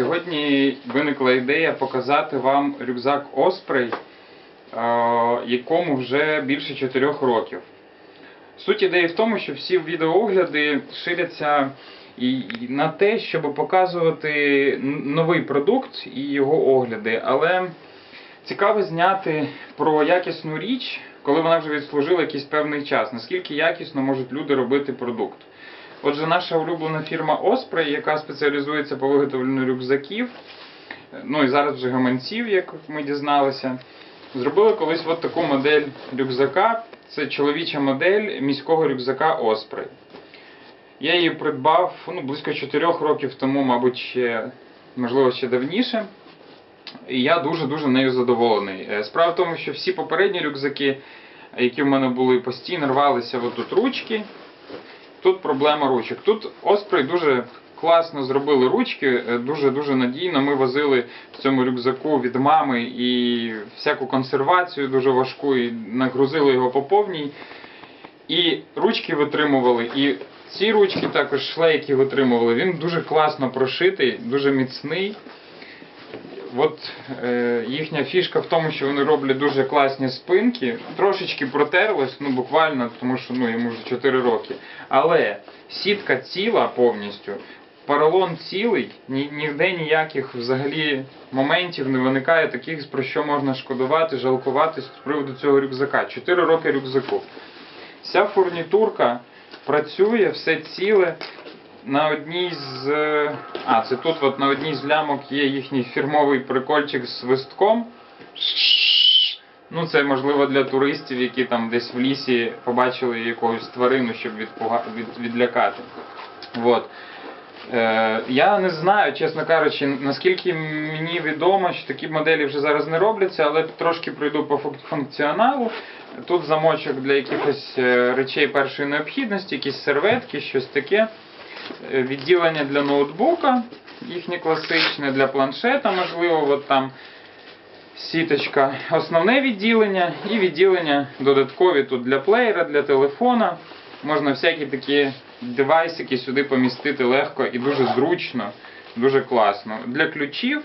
Сьогодні виникла ідея показати вам рюкзак Osprey, е, якому вже більше 4 років. Суть ідеї в тому, що всі відеоогляди ширяться на те, щоб показувати новий продукт і його огляди. Але цікаво зняти про якісну річ, коли вона вже відслужила якийсь певний час, наскільки якісно можуть люди робити продукт. Отже, наша улюблена фірма Osprey, яка спеціалізується по виготовленню рюкзаків, ну і зараз вже гаманців, як ми дізналися, зробили колись от таку модель рюкзака. Це чоловіча модель міського рюкзака Osprey. Я її придбав ну, близько 4 років тому, мабуть, ще, можливо, ще давніше. І я дуже-дуже нею задоволений. Е, Справа в тому, що всі попередні рюкзаки, які в мене були, постійно рвалися отут ручки. Тут проблема ручок. Тут Osprey дуже класно зробили ручки, дуже-дуже надійно. Ми возили в цьому рюкзаку від мами і всяку консервацію дуже важку, і нагрузили його по повній. І ручки витримували, і ці ручки також шлейки витримували. Він дуже класно прошитий, дуже міцний. От е, їхня фішка в тому, що вони роблять дуже класні спинки. Трошечки протерлось, ну буквально, тому що ну, йому вже 4 роки. Але сітка ціла повністю, поролон цілий, ні, ніде ніяких взагалі моментів не виникає таких, про що можна шкодувати, жалкувати з приводу цього рюкзака. 4 роки рюкзаку. Вся фурнітурка працює, все ціле. На одній з. е, А, це тут от на одній з лямок є їхній фірмовий прикольчик з свистком. Ну, це можливо для туристів, які там десь в лісі побачили якогось тварину, щоб відпуга... від... відлякати. От. Е, я не знаю, чесно кажучи, наскільки мені відомо, що такі моделі вже зараз не робляться, але трошки пройду по функціоналу. Тут замочок для якихось е, речей першої необхідності, якісь серветки, щось таке. Е, Відділення для ноутбука, їхнє класичне, для планшета, можливо, от там сіточка. Основне відділення і відділення додаткові тут для плеєра, для телефона. Можна всякі такі девайсики сюди помістити легко і дуже зручно, дуже класно. Для ключів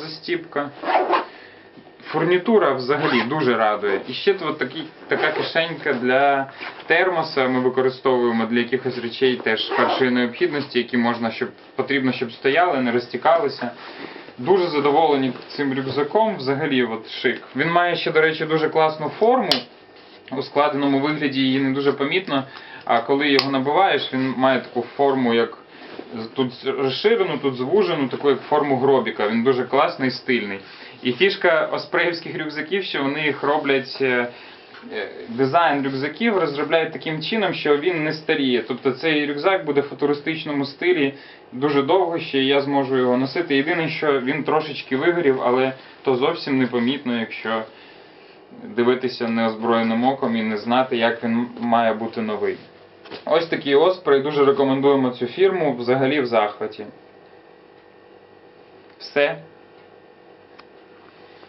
застіпка. Фурнітура взагалі дуже радує. І ще тут такий, така кишенька для термоса ми використовуємо для якихось речей теж першої необхідності, які можна, щоб потрібно, щоб стояли, не розтікалися. Дуже задоволені цим рюкзаком, взагалі от шик. Він має ще, до речі, дуже класну форму. У складеному вигляді її не дуже помітно, а коли його набиваєш, він має таку форму, як тут розширену, тут звужену, таку форму гробіка. Він дуже класний, стильний. І фішка оспреївських рюкзаків, що вони їх роблять. е, е, Дизайн рюкзаків розробляють таким чином, що він не старіє. Тобто цей рюкзак буде в футуристичному стилі дуже довго ще, і я зможу його носити. Єдине, що він трошечки вигорів, але то зовсім непомітно, якщо дивитися неозброєним оком і не знати, як він має бути новий. Ось такий Оспрей, дуже рекомендуємо цю фірму, взагалі в захваті. Все.